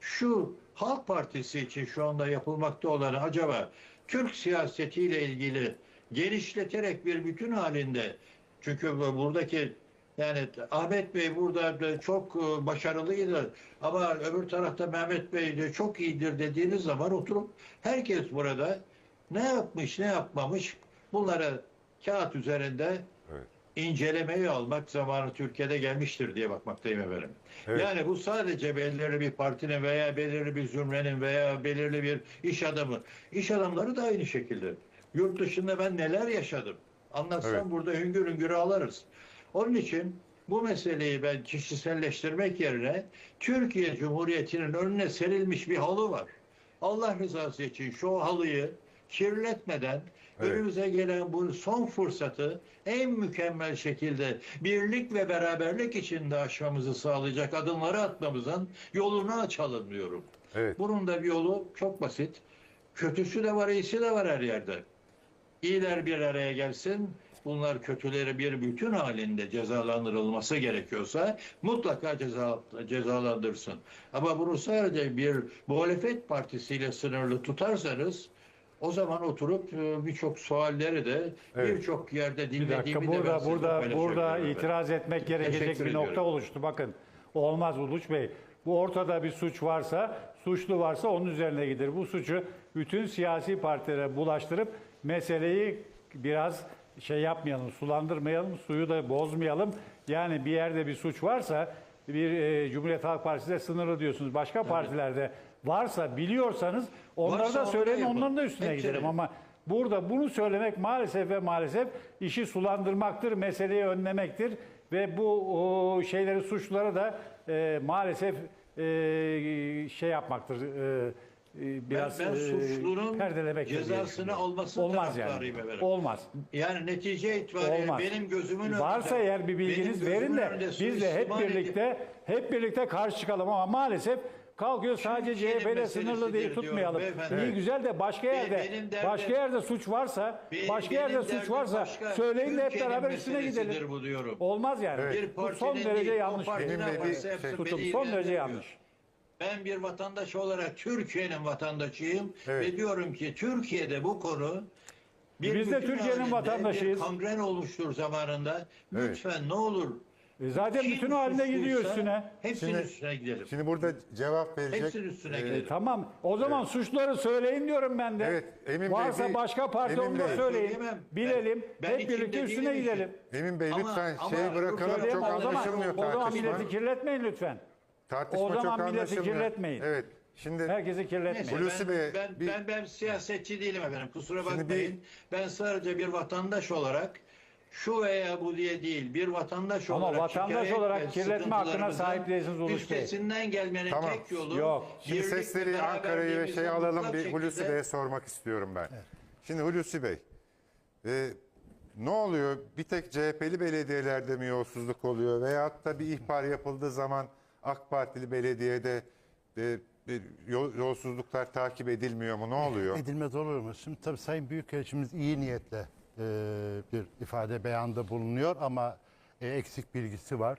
şu Halk Partisi için şu anda yapılmakta olan acaba Türk siyasetiyle ilgili genişleterek bir bütün halinde çünkü bu- buradaki yani Ahmet Bey burada da çok e, başarılıydı ama öbür tarafta Mehmet Bey de çok iyidir dediğiniz zaman oturup herkes burada ne yapmış ne yapmamış bunlara kağıt üzerinde. İncelemeyi almak zamanı Türkiye'de gelmiştir diye bakmaktayım efendim. Evet. Yani bu sadece belirli bir partinin veya belirli bir zümrenin veya belirli bir iş adamı. İş adamları da aynı şekilde. Yurt dışında ben neler yaşadım. Anlatsam Evet. burada hüngür hüngür ağlarız. Onun için bu meseleyi ben kişiselleştirmek yerine Türkiye Cumhuriyeti'nin önüne serilmiş bir halı var. Allah rızası için şu halıyı kirletmeden Evet. önümüze gelen bu son fırsatı en mükemmel şekilde birlik ve beraberlik içinde aşmamızı sağlayacak adımları atmamızın yolunu açalım diyorum. Evet. Bunun da bir yolu çok basit. Kötüsü de var, iyisi de var her yerde. İyiler bir araya gelsin. Bunlar kötüleri bir bütün halinde cezalandırılması gerekiyorsa mutlaka ceza, cezalandırsın. Ama bunu sadece bir muhalefet partisiyle sınırlı tutarsanız o zaman oturup e, birçok sualleri de Evet. birçok yerde Bir dinlediğimi dakika de burada ben sizinle burada burada itiraz etmek gerekecek Teşekkür bir nokta ediyorum. oluştu. Bakın olmaz Uluç Bey. Bu ortada bir suç varsa, suçlu varsa onun üzerine gider. Bu suçu bütün siyasi partilere bulaştırıp meseleyi biraz şey yapmayalım, sulandırmayalım, suyu da bozmayalım. Yani bir yerde bir suç varsa bir e, Cumhuriyet Halk Partisi'de sınırlı diyorsunuz. Başka partilerde varsa biliyorsanız onları Varsa da onu söyleyin yapın. onların da üstüne Hepsini. gidelim ama Burada bunu söylemek maalesef ve maalesef işi sulandırmaktır, meseleyi önlemektir ve bu o, şeyleri suçları da e, maalesef e, şey yapmaktır. E, e, biraz ben e, suçlunun perdelemektir diye cezasını almasını olmaz yani. efendim. Olmaz. Yani netice itibariyle Olmaz. benim gözümün Varsa önünde- eğer bir bilginiz benim verin de önünde biz de hep suistimal edip- birlikte hep birlikte karşı çıkalım ama maalesef kalkıyor sadece CHP'yle sınırlı değil tutmayalım. beyefendi. İyi güzel de başka yerde benim derdim- başka yerde suç varsa Benim- başka benim yerde suç varsa başka. söyleyin de hep beraber üstüne gidelim. bu diyorum. Olmaz yani. Bir Bu son derece değil, yanlış. Benim ne de bir yaparsa şey- son derece yanlış. Ben bir vatandaş olarak Türkiye'nin vatandaşıyım Evet. ve diyorum ki Türkiye'de bu konu bir Biz de bütün Türkiye'nin halinde vatandaşıyız. Bir kongren oluştur zamanında. Evet. Lütfen ne olur. E zaten kim bütün suçluysa gidiyor üstüne. Hepsinin Şimdi- üstüne gidelim. Şimdi burada cevap verecek. Hepsinin üstüne e, gidelim. Tamam. O zaman suçları söyleyin diyorum ben de. Evet, Emin Bey, Varsa bir- başka parti Emin onu da Bey. söyleyin. Söyleyemem. Bilelim. Ben- ben hep birlikte üstüne değilim gidelim. Emin Bey Ama- lütfen ama şeyi bırakalım çok Söyleyemem. o zaman, anlaşılmıyor o zaman tartışma. milleti kirletmeyin lütfen. Tartışma o zaman çok milleti anlaşılmıyor. kirletmeyin. Evet. Şimdi Herkesi kirletmeyin. Neyse, Hulusi ben, Bey, ben, bir- ben, ben siyasetçi değilim efendim. Kusura Şimdi bakmayın. bir- Ben sadece bir vatandaş olarak şu veya bu diye değil, bir vatandaş Ama olarak vatandaş şikayet olarak ve kirletme hakkına sıkıntılarımızın sahip değilsiniz Uluç Bey. Üstesinden gelmenin Tamam. tek yolu Yok. Şimdi birlik ve sesleri Ankara'yı ve beraberliğimizin şey alalım mutlak bir Hulusi şekilde- Bey'e sormak istiyorum ben. Şimdi Hulusi Bey e, ne oluyor? Bir tek CHP'li belediyelerde mi yolsuzluk oluyor? Veyahut da bir ihbar yapıldığı zaman AK Partili belediyede e, yol- yolsuzluklar takip edilmiyor mu? Ne oluyor? Edilmez olur mu? Şimdi tabii Sayın Büyükelçimiz iyi niyetle e, bir ifade beyanda bulunuyor ama e, eksik bilgisi var.